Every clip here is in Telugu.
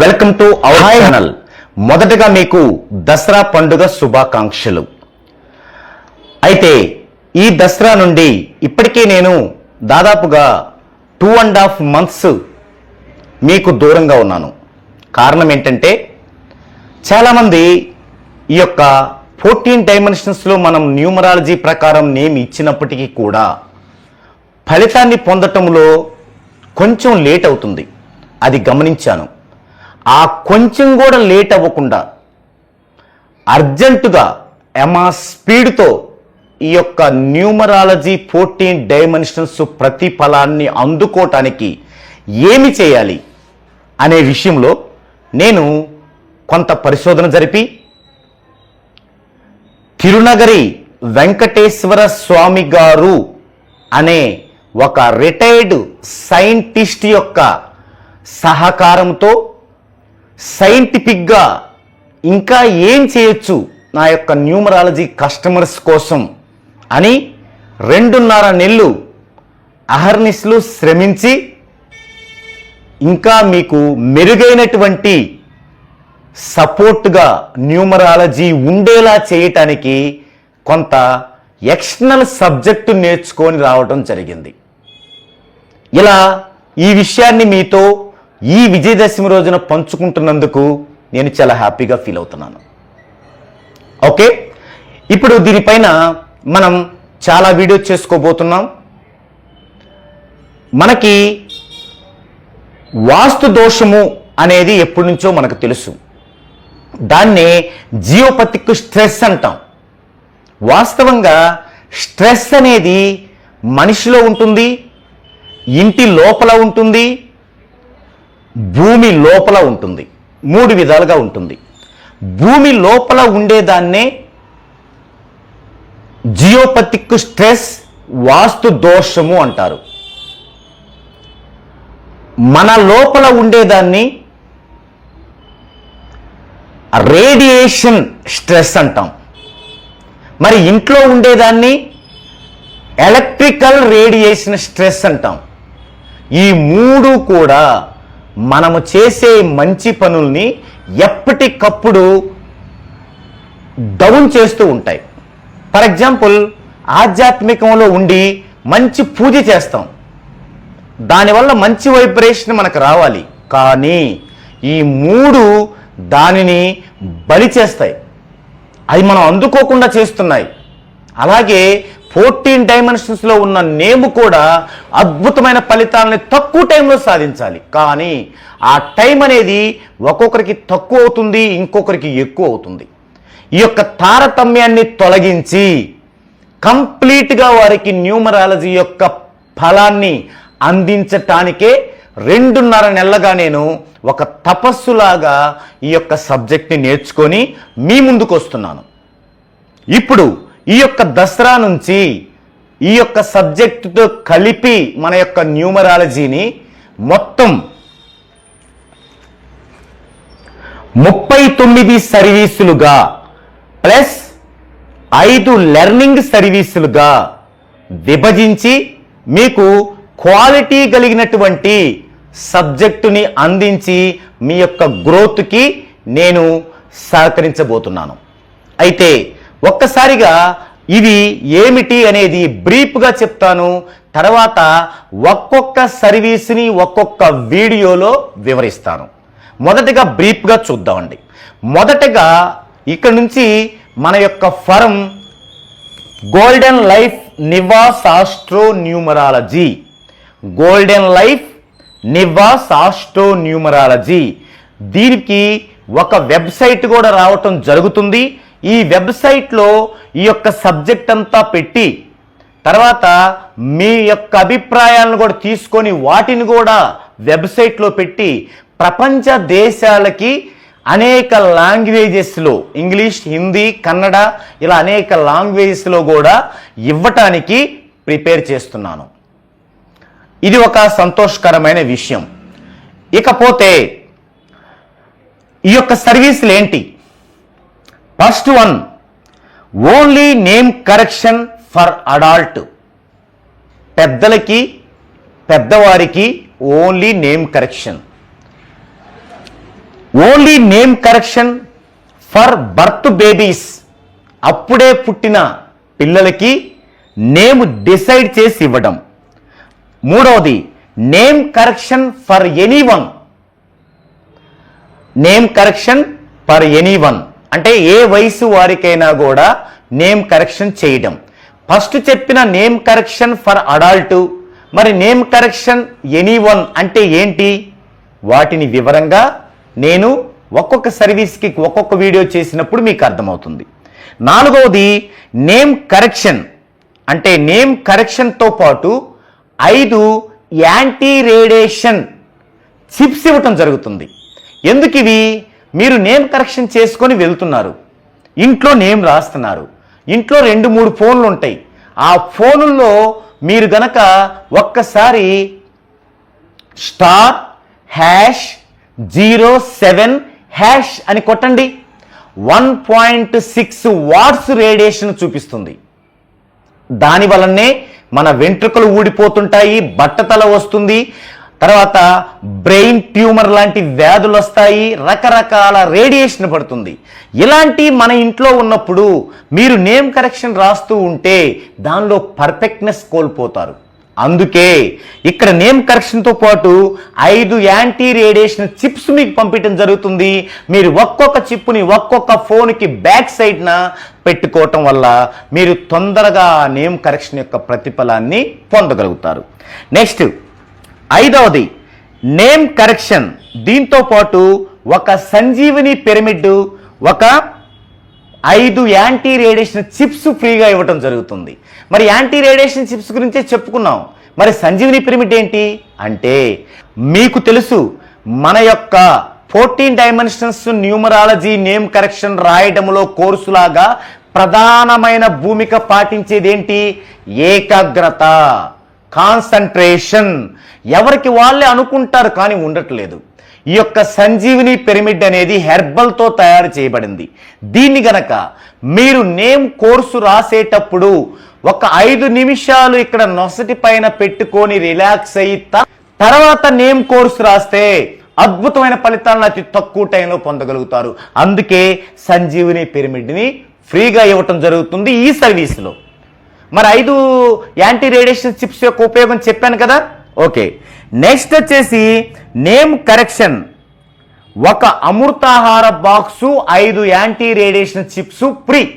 వెల్కమ్ టు అవర్ ఛానల్ మొదటగా మీకు దసరా పండుగ శుభాకాంక్షలు. అయితే ఈ దసరా నుండి ఇప్పటికే నేను దాదాపుగా టూ అండ్ హాఫ్ మంత్స్ మీకు దూరంగా ఉన్నాను. కారణం ఏంటంటే చాలామంది ఈ యొక్క ఫోర్టీన్ డైమెన్షన్స్లో మనం న్యూమరాలజీ ప్రకారం నేమ్ ఇచ్చినప్పటికీ కూడా ఫలితాన్ని పొందటంలో కొంచెం లేట్ అవుతుంది. అది గమనించాను. ఆ కొంచెం కూడా లేట్ అవ్వకుండా అర్జెంటుగా ఎమా స్పీడ్తో ఈ యొక్క న్యూమరాలజీ ఫోర్టీన్ డైమెన్షన్స్ ప్రతిఫలాన్ని అందుకోవటానికి ఏమి చేయాలి అనే విషయంలో నేను కొంత పరిశోధన జరిపి తిరునగరి వెంకటేశ్వర స్వామి గారు అనే ఒక రిటైర్డ్ సైంటిస్ట్ యొక్క సహకారంతో సైంటిఫిక్గా ఇంకా ఏం చేయొచ్చు నా యొక్క న్యూమరాలజీ కస్టమర్స్ కోసం అని రెండున్నర నెలలు అహర్నిస్లు శ్రమించి ఇంకా మీకు మెరుగైనటువంటి సపోర్ట్గా న్యూమరాలజీ ఉండేలా చేయటానికి కొంత ఎక్స్టర్నల్ సబ్జెక్టు నేర్చుకొని రావడం జరిగింది. ఇలా ఈ విషయాన్ని మీతో ఈ విజయదశమి రోజున పంచుకుంటున్నందుకు నేను చాలా హ్యాపీగా ఫీల్ అవుతున్నాను. ఓకే? ఇప్పుడు దీనిపైన మనం చాలా వీడియో చేసుకోబోతున్నాం. మనకి వాస్తు దోషము అనేది ఎప్పటి నుంచో మనకు తెలుసు. దాన్నే జియోపతిక్ స్ట్రెస్ అంటాం. వాస్తవంగా స్ట్రెస్ అనేది మనిషిలో ఉంటుంది ఇంటి లోపల ఉంటుంది భూమి లోపల ఉంటుంది. మూడు విధాలుగా ఉంటుంది. భూమి లోపల ఉండేదాన్నే జియోపతిక్ స్ట్రెస్ వాస్తు దోషము అంటారు. మన లోపల ఉండేదాన్ని రేడియేషన్ స్ట్రెస్ అంటాం. మరి ఇంట్లో ఉండేదాన్ని ఎలక్ట్రికల్ రేడియేషన్ స్ట్రెస్ అంటాం. ఈ మూడు కూడా మనము చేసే మంచి పనుల్ని ఎప్పటికప్పుడు డౌన్ చేస్తూ ఉంటాయి. ఫర్ ఎగ్జాంపుల్ ఆధ్యాత్మికంలో ఉండి మంచి పూజ చేస్తాం. దానివల్ల మంచి వైబ్రేషన్ మనకు రావాలి. కానీ ఈ మూడు దానిని బలి చేస్తాయి. అది మనం అందుకోకుండా చేస్తున్నాయి. అలాగే ఫోర్టీన్ డైమెన్షన్స్లో ఉన్న నేమ్ కూడా అద్భుతమైన ఫలితాలని తక్కువ టైంలో సాధించాలి. కానీ ఆ టైం అనేది ఒక్కొక్కరికి తక్కువ అవుతుంది ఇంకొకరికి ఎక్కువ అవుతుంది. ఈ యొక్క తారతమ్యాన్ని తొలగించి కంప్లీట్గా వారికి న్యూమరాలజీ యొక్క ఫలాన్ని అందించటానికే రెండున్నర నెలలుగా నేను ఒక తపస్సులాగా ఈ యొక్క సబ్జెక్ట్ని నేర్చుకొని మీ ముందుకు వస్తున్నాను. ఇప్పుడు ఈ యొక్క దసరా నుంచి ఈ యొక్క సబ్జెక్టుతో కలిపి మన యొక్క న్యూమరాలజీని మొత్తం ముప్పై తొమ్మిది సర్వీసులుగా ప్లస్ ఐదు లెర్నింగ్ సర్వీసులుగా విభజించి మీకు క్వాలిటీ కలిగినటువంటి సబ్జెక్టుని అందించి మీ యొక్క గ్రోత్కి నేను సహకరించబోతున్నాను. అయితే ఒక్కసారిగా ఇవి ఏమిటి అనేది బ్రీఫ్గా చెప్తాను. తర్వాత ఒక్కొక్క సర్వీస్ని ఒక్కొక్క వీడియోలో వివరిస్తాను. మొదటగా బ్రీఫ్గా చూద్దామండి. మొదటగా ఇక్కడ నుంచి మన యొక్క from golden life Nivas astro numerology golden life Nivas astro numerology దీనికి ఒక వెబ్సైట్ కూడా రావటం జరుగుతుంది. ఈ వెబ్సైట్లో ఈ యొక్క సబ్జెక్ట్ అంతా పెట్టి తర్వాత మీ యొక్క అభిప్రాయాలను కూడా తీసుకొని వాటిని కూడా వెబ్సైట్లో పెట్టి ప్రపంచ దేశాలకి అనేక లాంగ్వేజెస్లో ఇంగ్లీష్ హిందీ కన్నడ ఇలా అనేక లాంగ్వేజెస్లో కూడా ఇవ్వటానికి ప్రిపేర్ చేస్తున్నాను. ఇది ఒక సంతోషకరమైన విషయం. ఇకపోతే ఈ యొక్క సర్వీసులు ఏంటి? First one only name correction for adult పెద్దలకి పెద్దవారికి only name correction only name correction for birth babies అప్పుడే పుట్టిన పిల్లలకి నేమ్ డిసైడ్ చేసి ఇవ్వడం. మూడవది name correction for any one name correction for any one అంటే ఏ వయసు వారికైనా కూడా నేమ్ కరెక్షన్ చేయడం. ఫస్ట్ చెప్పిన నేమ్ కరెక్షన్ ఫర్ అడాల్ట్. మరి నేమ్ కరెక్షన్ ఎనీ వన్ అంటే ఏంటి? వాటిని వివరంగా నేను ఒక్కొక్క సర్వీస్కి ఒక్కొక్క వీడియో చేసినప్పుడు మీకు అర్థమవుతుంది. నాలుగవది నేమ్ కరెక్షన్. అంటే నేమ్ కరెక్షన్తో పాటు ఐదు యాంటీ రేడియేషన్ చిప్స్ ఇవ్వటం జరుగుతుంది. ఎందుకు ఇవి మీరు నేమ్ కరెక్షన్ చేసుకొని వెళ్తున్నారు. ఇంట్లో నేమ్ రాస్తున్నారు. ఇంట్లో రెండు మూడు ఫోన్లు ఉంటాయి. ఆ ఫోనుల్లో మీరు గనక ఒక్కసారి star hash zero seven hash అని కొట్టండి. One point six watts radiation చూపిస్తుంది. దాని వలనే మన వెంట్రుకలు ఊడిపోతుంటాయి బట్టతల వస్తుంది తర్వాత బ్రెయిన్ ట్యూమర్ లాంటి వ్యాధులు వస్తాయి రకరకాల రేడియేషన్ పడుతుంది. ఇలాంటి మన ఇంట్లో ఉన్నప్పుడు మీరు నేమ్ కరెక్షన్ రాస్తూ ఉంటే దానిలో పర్ఫెక్ట్నెస్ కోల్పోతారు. అందుకే ఇక్కడ నేమ్ కరెక్షన్తో పాటు ఐదు యాంటీ రేడియేషన్ చిప్స్ మీకు పంపించడం జరుగుతుంది. మీరు ఒక్కొక్క చిప్పుని ఒక్కొక్క ఫోన్కి బ్యాక్ సైడ్న పెట్టుకోవటం వల్ల మీరు తొందరగా నేమ్ కరెక్షన్ యొక్క ప్రతిఫలాన్ని పొందగలుగుతారు. నెక్స్ట్ ఐదవది నేమ్ కరెక్షన్ దీంతో పాటు ఒక సంజీవిని పిరమిడ్ ఒక ఐదు యాంటీ రేడియేషన్ చిప్స్ ఫ్రీగా ఇవ్వటం జరుగుతుంది. మరి యాంటీ రేడియేషన్ చిప్స్ గురించే చెప్పుకున్నాం. మరి సంజీవిని పిరమిడ్ ఏంటి? అంటే మీకు తెలుసు మన యొక్క fourteen dimensions numerology name correction రాయడంలో కోర్సులాగా ప్రధానమైన భూమిక పాటించేది ఏంటి ఏకాగ్రత. కాన్సన్ట్రేషన్. ఎవరికి వాళ్ళే అనుకుంటారు కానీ ఉండట్లేదు. ఈ యొక్క సంజీవిని పిరమిడ్ అనేది హెర్బల్తో తయారు చేయబడింది. దీన్ని గనక మీరు నేమ్ కోర్సు రాసేటప్పుడు ఒక ఐదు నిమిషాలు ఇక్కడ నొసటి పైన పెట్టుకొని రిలాక్స్ అయ్యి తర్వాత నేమ్ కోర్సు రాస్తే అద్భుతమైన ఫలితాలను అతి తక్కువ టైంలో పొందగలుగుతారు. అందుకే సంజీవిని పిరమిడ్ని ఫ్రీగా ఇవ్వటం జరుగుతుంది ఈ సర్వీస్లో. మరి ఐదు యాంటీ రేడియేషన్ చిప్స్ యొక్క ఉపయోగం చెప్పాను కదా? ఓకే. నెక్స్ట్ వచ్చేసి నేమ్ కరెక్షన్. ఒక అమృతాహార బాక్సు ఐదు anti radiation chips free.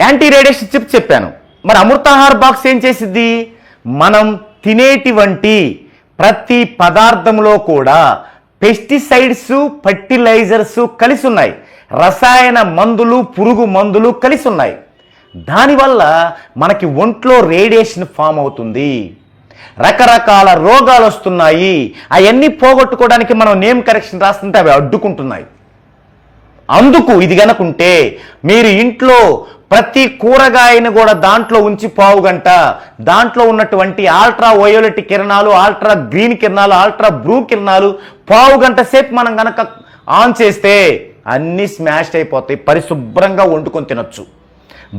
Anti radiation chip చెప్పాను. మరి అమృతాహార బాక్స్ ఏం చేసిద్ది? మనం తినేటివంటి ప్రతి పదార్థంలో కూడా పెస్టిసైడ్స్ ఫర్టిలైజర్స్ కలిసి ఉన్నాయి. రసాయన మందులు పురుగు మందులు కలిసి ఉన్నాయి. దానివల్ల మనకి ఒంట్లో రేడియేషన్ ఫామ్ అవుతుంది. రకరకాల రోగాలు వస్తున్నాయి. అవన్నీ పోగొట్టుకోవడానికి మనం నేమ్ కరెక్షన్ రాస్తుంటే అవి అడ్డుకుంటున్నాయి. అందుకు ఇది కనుకుంటే మీరు ఇంట్లో ప్రతి కూరగాయను కూడా దాంట్లో ఉంచి పావు గంట దాంట్లో ఉన్నటువంటి ఆల్ట్రా వయోలెట్ కిరణాలు ఆల్ట్రా గ్రీన్ కిరణాలు ఆల్ట్రా బ్లూ కిరణాలు పావు గంట సేపు మనం కనుక ఆన్ చేస్తే అన్నీ స్మాష్ అయిపోతాయి పరిశుభ్రంగా వండుకొని తినొచ్చు.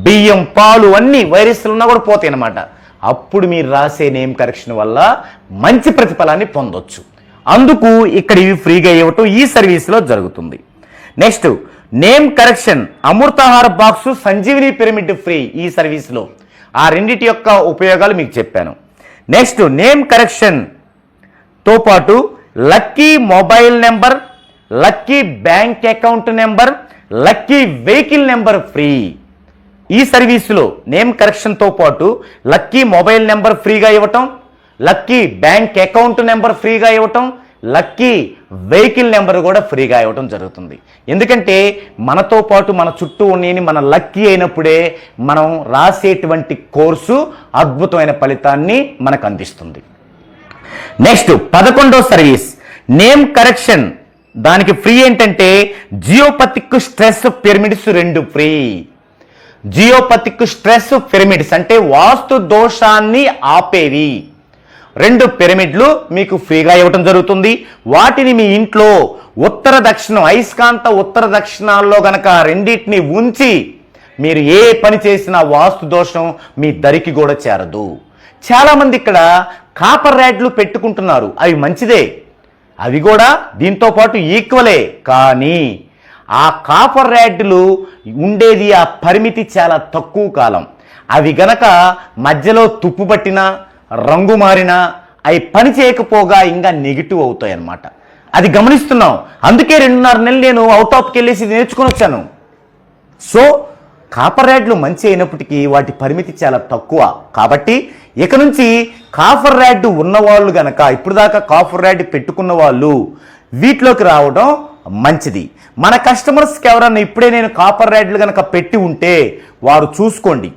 బియ్యం పాలు అన్నీ వైరస్లు ఉన్నా కూడా పోతాయి అన్నమాట అప్పుడు మీరు రాసే నేమ్ కరెక్షన్ వల్ల మంచి ప్రతిఫలాన్ని పొందొచ్చు. అందుకు ఇక్కడ ఇవి ఫ్రీగా ఇవ్వటం ఈ సర్వీస్లో జరుగుతుంది. Next name correction Amrutahara box Sanjeevini pyramid free ఈ సర్వీస్లో ఆ రెండిటి యొక్క ఉపయోగాలు మీకు చెప్పాను. నెక్స్ట్ నేమ్ కరెక్షన్తో పాటు lucky mobile number lucky bank account number lucky vehicle number free ఈ సర్వీసులో నేమ్ కరెక్షన్తో పాటు లక్కీ మొబైల్ నెంబర్ ఫ్రీగా ఇవ్వటం లక్కీ బ్యాంక్ అకౌంట్ నెంబర్ ఫ్రీగా ఇవ్వటం లక్కీ వెహికల్ నెంబర్ కూడా ఫ్రీగా ఇవ్వటం జరుగుతుంది. ఎందుకంటే మనతో పాటు మన చుట్టూ ఉండేని మన లక్కీ అయినప్పుడే మనం రాసేటువంటి కోర్సు అద్భుతమైన ఫలితాన్ని మనకు అందిస్తుంది. నెక్స్ట్ పదకొండో సర్వీస్. Name correction. దానికి ఫ్రీ ఏంటంటే జియోపతిక్ స్ట్రెస్ పిరమిడ్స్ రెండు ఫ్రీ. జియోపతిక్ స్ట్రెస్ పిరమిడ్స్ అంటే వాస్తు దోషాన్ని ఆపేవి. రెండు పిరమిడ్లు మీకు ఫ్రీగా ఇవ్వటం జరుగుతుంది. వాటిని మీ ఇంట్లో ఉత్తర దక్షిణం అయస్కాంత ఉత్తర దక్షిణాల్లో గనక రెండింటిని ఉంచి మీరు ఏ పని చేసినా వాస్తు దోషం మీ దరికి కూడా చేరదు. చాలామంది ఇక్కడ కాపర్ ర్యాడ్లు పెట్టుకుంటున్నారు. అవి మంచిదే. అవి కూడా దీంతో పాటు ఈక్వలే. కానీ ఆ కాపర్ ర్యాడ్లు ఉండేది ఆ పరిమితి చాలా తక్కువ కాలం. అవి గనక మధ్యలో తుప్పు పట్టినా రంగు మారినా అవి పని చేయకపోగా ఇంకా నెగిటివ్ అవుతాయి అన్నమాట అది గమనిస్తున్నాం అందుకే రెండున్నర నెలలు నేను అవుట్ ఆఫ్కి వెళ్ళేసి నేర్చుకుని వచ్చాను. సో కాపర్ ర్యాడ్లు మంచి అయినప్పటికీ వాటి పరిమితి చాలా తక్కువ. కాబట్టి ఇక నుంచి కాఫర్ ర్యాడ్ ఉన్నవాళ్ళు గనక ఇప్పుడు దాకా కాఫర్ ర్యాడ్ పెట్టుకున్న వాళ్ళు వీటిలోకి రావడం మంచిది. మన కస్టమర్స్కి ఎవరన్నా ఇప్పుడే నేను కాపర్ ర్యాడ్లు కనుక పెట్టి ఉంటే వారు చూసుకోండి.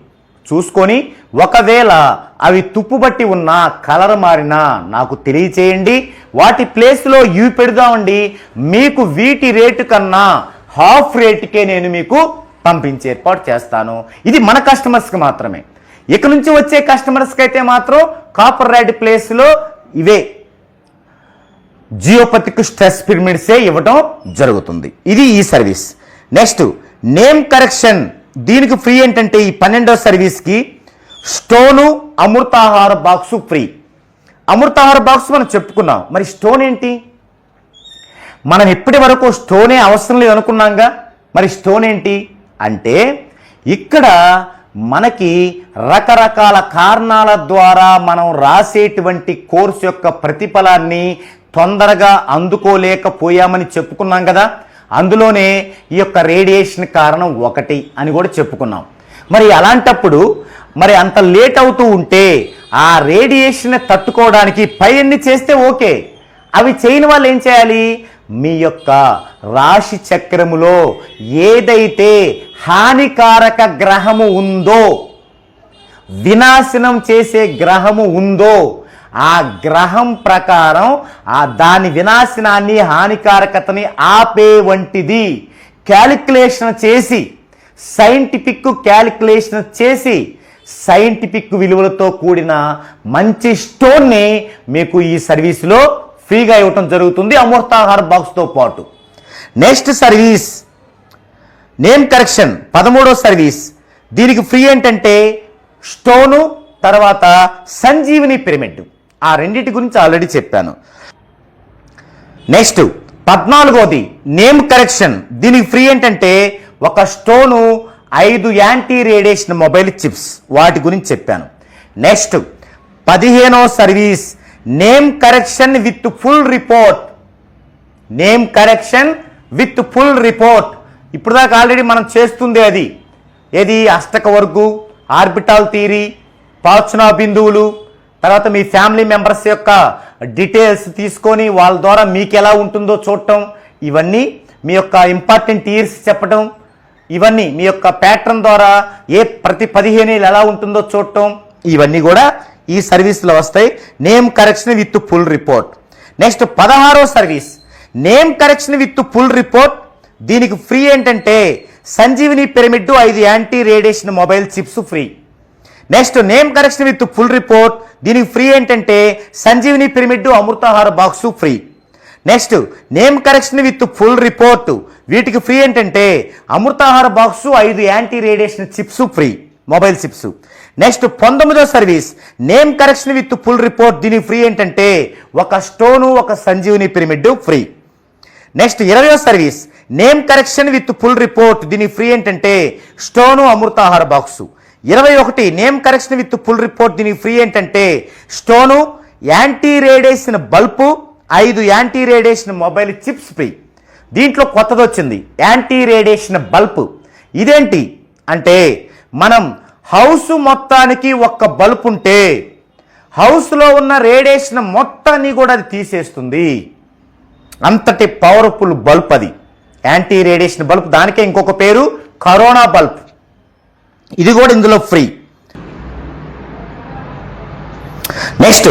చూసుకొని ఒకవేళ అవి తుప్పుబట్టి ఉన్నా కలర్ మారినా నాకు తెలియచేయండి. వాటి ప్లేస్లో ఇవి పెడదామండి. మీకు వీటి రేటు కన్నా హాఫ్ రేటుకే నేను మీకు పంపించే ఏర్పాటు చేస్తాను. ఇది మన కస్టమర్స్కి మాత్రమే. ఇక నుంచి వచ్చే కస్టమర్స్కి అయితే మాత్రం కాపర్ రైడ్ ప్లేస్లో ఇవే. జియోపతిక్ స్ట్రెస్ పిరమిడ్సే ఇవ్వడం జరుగుతుంది. ఇది ఈ సర్వీస్. Next name correction. దీనికి ఫ్రీ ఏంటంటే ఈ పన్నెండో సర్వీస్కి stone Amrutahara box free. Amrutahara box మనం చెప్పుకున్నాం. మరి స్టోన్ ఏంటి? మనం ఇప్పటి వరకు స్టోనే అవసరం లేదు అనుకున్నాంగా. మరి స్టోన్ ఏంటి? అంటే ఇక్కడ మనకి రకరకాల కారణాల ద్వారా మనం రాసేటువంటి కోర్సు యొక్క ప్రతిఫలాన్ని తొందరగా అందుకోలేకపోయామని చెప్పుకున్నాం కదా. అందులోనే ఈ యొక్క రేడియేషన్ కారణం ఒకటి అని కూడా చెప్పుకున్నాం. మరి అలాంటప్పుడు మరి అంత లేట్ అవుతూ ఉంటే ఆ రేడియేషన్ తట్టుకోవడానికి పైన్ని చేస్తే ఓకే. అవి చేయని వాళ్ళు ఏం చేయాలి? మీ యొక్క రాశి చక్రములో ఏదైతే హానికారక గ్రహము ఉందో వినాశనం చేసే గ్రహము ఉందో ఆ గ్రహం ప్రకారం ఆ దాని వినాశనాన్ని హానికారకతని ఆపే వంటిది. క్యాలిక్యులేషన్ చేసి సైంటిఫిక్ క్యాలిక్యులేషన్ చేసి సైంటిఫిక్ విలువలతో కూడిన మంచి స్టోన్ని మీకు ఈ సర్వీస్లో ఫ్రీగా ఇవ్వటం జరుగుతుంది అమృతాహార బాక్స్తో పాటు. నెక్స్ట్ సర్వీస్ నేమ్ కరెక్షన్ పదమూడో సర్వీస్. దీనికి ఫ్రీ ఏంటంటే స్టోను తర్వాత సంజీవిని పిరమిడ్. ఆ రెండింటి గురించి ఆల్రెడీ చెప్పాను. నెక్స్ట్ పద్నాలుగోది నేమ్ కరెక్షన్. దీనికి ఫ్రీ ఏంటంటే ఒక స్టోను ఐదు యాంటీ రేడియేషన్ మొబైల్ చిప్స్. వాటి గురించి చెప్పాను. నెక్స్ట్ పదిహేనో service name correction with full report. Name correction with full report. ఇప్పుడు దాకా ఆల్రెడీ మనం చేస్తుంది అది. ఏది? అష్టక వర్గు ఆర్బిటాల్ థీరీ పాల్చునా బిందువులు తర్వాత మీ ఫ్యామిలీ మెంబర్స్ యొక్క డీటెయిల్స్ తీసుకొని వాళ్ళ ద్వారా మీకు ఎలా ఉంటుందో చూడటం ఇవన్నీ మీ యొక్క ఇంపార్టెంట్ ఇయర్స్ చెప్పటం ఇవన్నీ మీ యొక్క ప్యాటర్న్ ద్వారా ఏ ప్రతి పదిహేను ఏళ్ళు ఎలా ఉంటుందో చూడటం ఇవన్నీ కూడా ఈ సర్వీస్లో వస్తాయి. Name correction with full report. Next పదహారో service. Name correction with full report. దీనికి ఫ్రీ ఏంటంటే సంజీవిని పిరమిడ్ ఐదు anti radiation mobile chips free. Next name correction with full report దీనికి ఫ్రీ ఏంటంటే Sanjeevini pyramid Amrutahara box free next name correction with full report వీటికి ఫ్రీ ఏంటంటే అమృతాహార బాక్సు ఐదు anti radiation chips free mobile chips next పంతొమ్మిదో service name correction with full report దీనికి ఫ్రీ ఏంటంటే ఒక స్టోను ఒక సంజీవిని పిరమిడ్ ఫ్రీ నెక్స్ట్ ఇరవయో service name correction with full report దీని ఫ్రీ ఏంటంటే స్టోను అమృతాహార బాక్సు ఇరవై ఒకటి name correction with full report దీనికి ఫ్రీ ఏంటంటే స్టోను యాంటీ రేడియేషన్ బల్బు ఐదు anti radiation mobile chips free. దీంట్లో కొత్తది వచ్చింది యాంటీ రేడియేషన్ బల్బ్ ఇదేంటి? అంటే మనం హౌస్ మొత్తానికి ఒక్క బల్బ్ ఉంటే హౌస్లో ఉన్న రేడియేషన్ మొత్తాన్ని కూడా అది తీసేస్తుంది. అంతటి పవర్ఫుల్ బల్బ్ అది యాంటీ రేడియేషన్ బల్బ్ దానికే ఇంకొక పేరు కరోనా బల్బ్ ఇది కూడా ఇందులో ఫ్రీ. నెక్స్ట్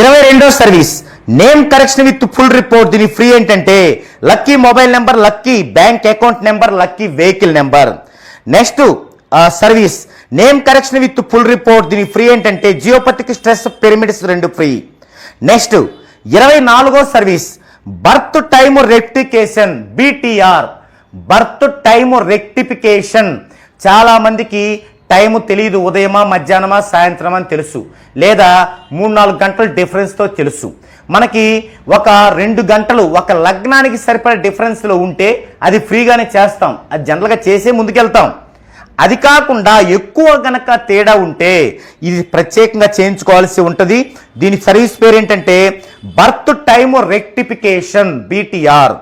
ఇరవై రెండో service. Name correction with full report. దీని ఫ్రీ ఏంటంటే lucky mobile number lucky bank account number lucky vehicle number. Next service. Name correction with full report. దీని ఫ్రీ ఏంటంటే జియోపతిక్ స్ట్రెస్ పిరమిడ్స్ రెండు ఫ్రీ. నెక్స్ట్ ఇరవై నాలుగో service. Birth time rectification BTR. Birth time rectification. చాలా మందికి టైము తెలియదు ఉదయమా మధ్యాహ్నమా సాయంత్రమా అని తెలుసు. లేదా మూడు నాలుగు గంటల డిఫరెన్స్తో తెలుసు. మనకి ఒక రెండు గంటలు ఒక లగ్నానికి సరిపడే డిఫరెన్స్లో ఉంటే అది ఫ్రీగానే చేస్తాం. అది జనరల్గా చేసే ముందుకెళ్తాం. అది కాకుండా ఎక్కువ గనక తేడా ఉంటే ఇది ప్రత్యేకంగా చేయించుకోవాల్సి ఉంటుంది. దీని సర్వీస్ పేరు ఏంటంటే birth time rectification BTR.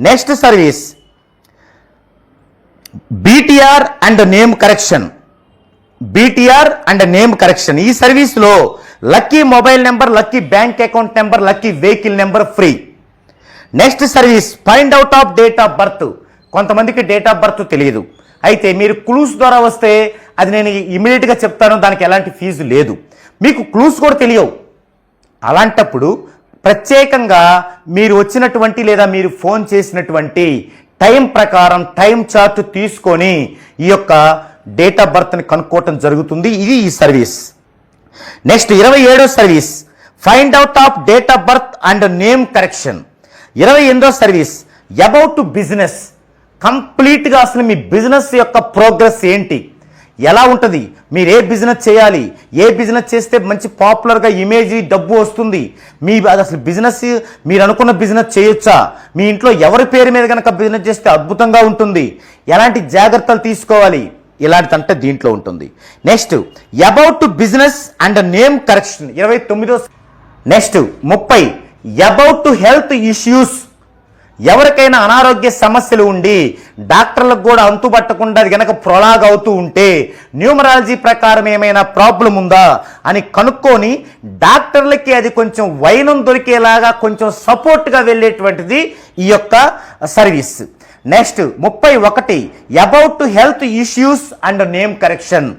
Next service. BTR and name correction BTR and name correction ఈ సర్వీస్లో lucky mobile number lucky bank account number lucky vehicle number free. Next service find out of date of birth. కొంతమందికి డేట్ ఆఫ్ బర్త్ తెలియదు. అయితే మీరు క్లూస్ ద్వారా వస్తే అది నేను ఇమీడియట్గా చెప్తాను దానికి ఎలాంటి ఫీజు లేదు. మీకు క్లూస్ కూడా తెలియవు. అలాంటప్పుడు ప్రత్యేకంగా మీరు వచ్చినటువంటి లేదా మీరు ఫోన్ చేసినటువంటి టైం ప్రకారం టైం చార్ట్ తీసుకొని ఈ యొక్క డేట్ ఆఫ్ బర్త్ని కనుక్కోవటం జరుగుతుంది. ఇది ఈ సర్వీస్. నెక్స్ట్ ఇరవై ఏడో service. Find out of date of birth and name correction. ఇరవై ఎనిమిదో సర్వీస్. About business. కంప్లీట్గా అసలు మీ బిజినెస్ యొక్క ప్రోగ్రెస్ ఏంటి? ఎలా ఉంటుంది? మీరు ఏ బిజినెస్ చేయాలి? ఏ బిజినెస్ చేస్తే మంచి పాపులర్గా ఇమేజ్ డబ్బు వస్తుంది? మీ అది అసలు బిజినెస్ మీరు అనుకున్న బిజినెస్ చేయొచ్చా? మీ ఇంట్లో ఎవరి పేరు మీద కనుక బిజినెస్ చేస్తే అద్భుతంగా ఉంటుంది? ఎలాంటి జాగ్రత్తలు తీసుకోవాలి? ఇలాంటిదంటే దీంట్లో ఉంటుంది. Next about business and name correction ఇరవై తొమ్మిదో నెక్స్ట్ ముప్పై అబౌట్ హెల్త్ ఇష్యూస్ ఎవరికైనా అనారోగ్య సమస్యలు ఉండి డాక్టర్లకు కూడా అంతుపట్టకుండా అది గనక ప్రొలాగ్ అవుతూ ఉంటే న్యూమరాలజీ ప్రకారం ఏమైనా ప్రాబ్లం ఉందా అని కనుక్కొని డాక్టర్లకి అది కొంచెం వైనం దొరికేలాగా కొంచెం సపోర్ట్గా వెళ్ళేటువంటిది ఈ యొక్క సర్వీస్. నెక్స్ట్ ముప్పై ఒకటి about health issues and name correction.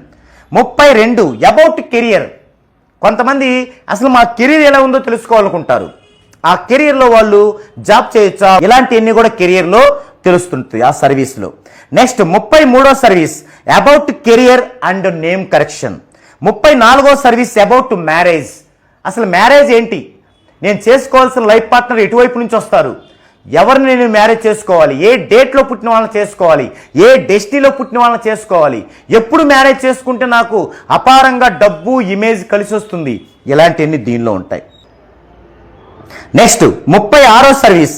ముప్పై రెండు అబౌట్ కెరియర్. కొంతమంది అసలు మా కెరీర్ ఎలా ఉందో తెలుసుకోవాలనుకుంటారు. ఆ కెరియర్లో వాళ్ళు జాబ్ చేయొచ్చా? ఇలాంటివన్నీ కూడా కెరియర్లో తెలుస్తుంటుంది ఆ సర్వీస్లో. నెక్స్ట్ ముప్పై మూడో service about career and name correction ముప్పై నాలుగో సర్వీస్ అబౌట్ మ్యారేజ్ అసలు మ్యారేజ్ ఏంటి? నేను చేసుకోవాల్సిన లైఫ్ పార్ట్నర్ ఎటువైపు నుంచి వస్తారు? ఎవరిని నేను మ్యారేజ్ చేసుకోవాలి? ఏ డేట్లో పుట్టిన వాళ్ళని చేసుకోవాలి? ఏ డెస్టినీలో పుట్టిన వాళ్ళని చేసుకోవాలి? ఎప్పుడు మ్యారేజ్ చేసుకుంటే నాకు అపారంగా డబ్బు ఇమేజ్ కలిసి వస్తుంది? ఇలాంటివన్నీ దీనిలో ఉంటాయి. నెక్స్ట్ ముప్పై ఆరో సర్వీస్.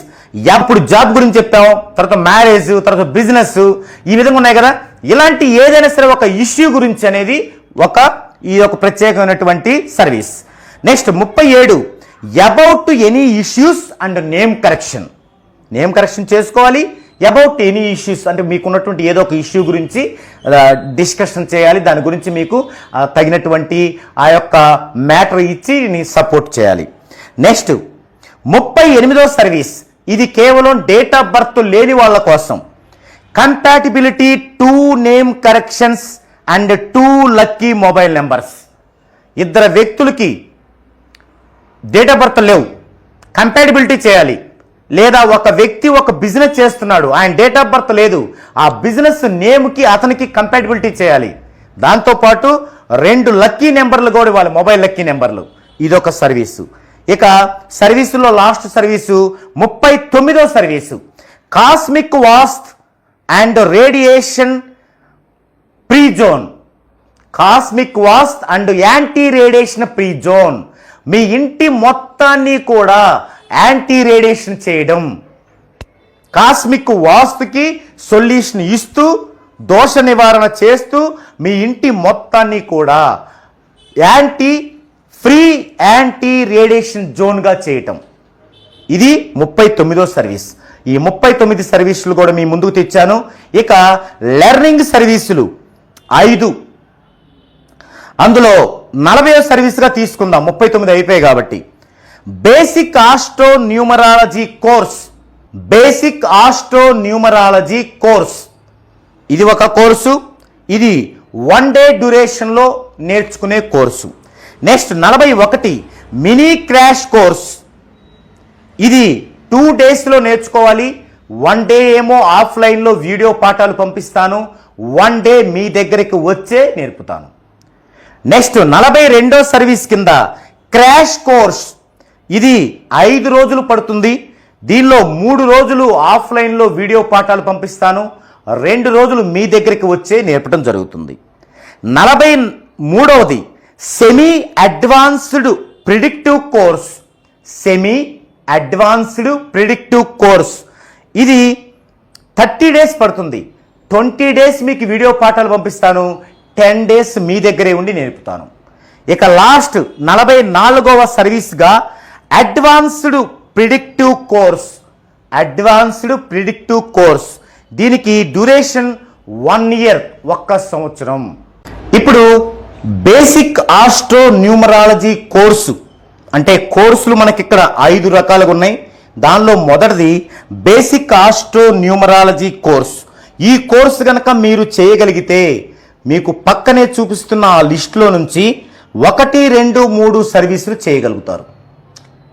ఎప్పుడు జాబ్ గురించి చెప్పాం తర్వాత మ్యారేజ్ తర్వాత బిజినెస్ ఈ విధంగా ఉన్నాయి కదా? ఇలాంటి ఏదైనా సరే ఒక ఇష్యూ గురించి అనేది ఒక ఈ ఒక ప్రత్యేకమైనటువంటి సర్వీస్. నెక్స్ట్ ముప్పై ఏడు. About any issues and name correction name correction చేసుకోవాలి. అబౌట్ ఎనీ ఇష్యూస్ అంటే మీకున్నటువంటి ఏదో ఒక ఇష్యూ గురించి డిస్కషన్ చేయాలి. దాని గురించి మీకు తగినటువంటి ఆ యొక్క మ్యాటర్ ఇచ్చి సపోర్ట్ చేయాలి. నెక్స్ట్ ముప్పై ఎనిమిదో సర్వీస్. ఇది కేవలం డేట్ ఆఫ్ బర్త్ లేని వాళ్ళ కోసం. Compatibility two name corrections and two lucky mobile numbers. ఇద్దరు వ్యక్తులకి డేట్ ఆఫ్ బర్త్ లేవు. కంపాటిబిలిటీ చేయాలి. లేదా ఒక వ్యక్తి ఒక బిజినెస్ చేస్తున్నాడు ఆయన డేట్ ఆఫ్ బర్త్ లేదు. ఆ బిజినెస్ నేమ్కి అతనికి కంపాటిబిలిటీ చేయాలి. దాంతోపాటు రెండు లక్కీ నెంబర్లు కూడా ఇవ్వాలి మొబైల్ లక్కీ నెంబర్లు. ఇదొక సర్వీసు. ఇక సర్వీసులో లాస్ట్ సర్వీసు ముప్పై తొమ్మిదో service. Cosmic Vastu and radiation free zone. Cosmic Vastu and anti radiation free zone. మీ ఇంటి మొత్తాన్ని కూడా యాంటీ రేడియేషన్ చేయడం. కాస్మిక్ వాస్తుకి సొల్యూషన్ ఇస్తూ దోష నివారణ చేస్తూ మీ ఇంటి మొత్తాన్ని కూడా యాంటీ ఫ్రీ యాంటీ రేడియేషన్ జోన్గా చేయటం. ఇది ముప్పై తొమ్మిదో సర్వీస్. ఈ ముప్పై తొమ్మిది సర్వీసులు కూడా మీ ముందుకు తెచ్చాను. ఇక లెర్నింగ్ సర్వీసులు ఐదు. అందులో నలభై సర్వీస్గా తీసుకుందాం. ముప్పై తొమ్మిది అయిపోయాయి కాబట్టి. Basic astro numerology course. Basic astro numerology course. ఇది ఒక కోర్సు. ఇది వన్ డే డ్యూరేషన్లో నేర్చుకునే కోర్సు. నెక్స్ట్ నలభై ఒకటి మినీ క్రాష్ కోర్స్. ఇది టూ డేస్లో నేర్చుకోవాలి వన్ డే ఏమో ఆఫ్లైన్లో వీడియో పాఠాలు పంపిస్తాను వన్ డే మీ దగ్గరికి వచ్చే నేర్పుతాను. నెక్స్ట్ నలభై రెండో సర్వీస్ కింద క్రాష్ కోర్స్. ఇది ఐదు రోజులు పడుతుంది దీనిలో మూడు రోజులు ఆఫ్లైన్లో వీడియో పాఠాలు పంపిస్తాను రెండు రోజులు మీ దగ్గరికి వచ్చే నేర్పడం జరుగుతుంది. నలభై మూడవది semi advanced predictive course semi advanced predictive course ఇది థర్టీ డేస్ పడుతుంది. ట్వంటీ డేస్ మీకు వీడియో పాఠాలు పంపిస్తాను. టెన్ డేస్ మీ దగ్గరే ఉండి నేర్పుతాను. ఇక లాస్ట్ నలభై నాలుగవ సర్వీస్గా advanced predictive course advanced predictive course దీనికి డ్యూరేషన్ వన్ ఇయర్ ఒక్క సంవత్సరం. ఇప్పుడు బేసిక్ ఆస్ట్రో న్యూమరాలజీ కోర్సు. అంటే కోర్సులు మనకి ఇక్కడ ఐదు రకాలుగా ఉన్నాయి దానిలో మొదటిది బేసిక్ ఆస్ట్రో న్యూమరాలజీ కోర్స్. ఈ కోర్సు కనుక మీరు చేయగలిగితే మీకు పక్కనే చూపిస్తున్న ఆ లిస్టులో నుంచి ఒకటి రెండు మూడు సర్వీసులు చేయగలుగుతారు.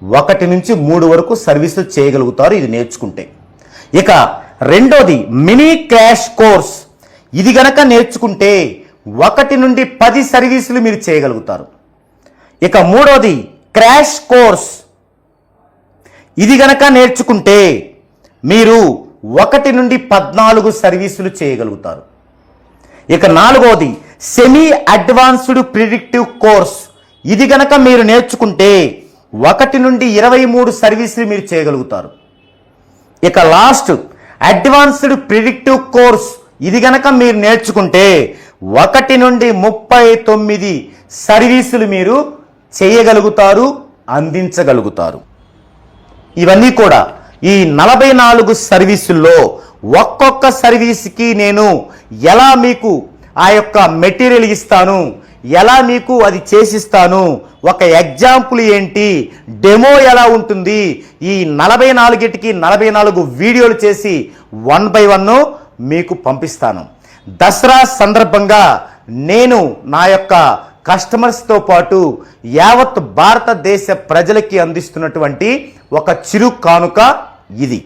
ఒకటి నుంచి మూడు వరకు సర్వీసులు చేయగలుగుతారు ఇది నేర్చుకుంటే. ఇక రెండోది మినీ క్రాష్ కోర్స్. ఇది గనక నేర్చుకుంటే ఒకటి నుండి పది సర్వీసులు మీరు చేయగలుగుతారు. ఇక మూడవది క్రాష్ కోర్స్. ఇది గనక నేర్చుకుంటే మీరు ఒకటి నుండి పద్నాలుగు సర్వీసులు చేయగలుగుతారు. ఇక నాలుగవది సెమీ అడ్వాన్స్డ్ ప్రిడిక్టివ్ కోర్స్ ఇది గనక మీరు నేర్చుకుంటే ఒకటి నుండి ఇరవై మూడు సర్వీసులు మీరు చేయగలుగుతారు. ఇక లాస్ట్ అడ్వాన్స్డ్ ప్రిడిక్టివ్ కోర్స్ ఇది గనక మీరు నేర్చుకుంటే ఒకటి నుండి ముప్పై తొమ్మిది సర్వీసులు మీరు చేయగలుగుతారు అందించగలుగుతారు. ఇవన్నీ కూడా ఈ నలభై నాలుగు సర్వీసుల్లో ఒక్కొక్క సర్వీస్కి నేను ఎలా మీకు ఆ యొక్క మెటీరియల్ ఇస్తాను ఎలా మీకు అది చేసిస్తాను ఒక ఎగ్జాంపుల్ ఏంటి డెమో ఎలా ఉంటుంది ఈ నలభై నాలుగిటికి నలభై నాలుగు వీడియోలు చేసి వన్ బై వన్ మీకు పంపిస్తాను. దసరా సందర్భంగా నేను నా యొక్క కస్టమర్స్తో పాటు యావత్ భారతదేశ ప్రజలకి అందిస్తున్నటువంటి ఒక చిరు కానుక ఇది.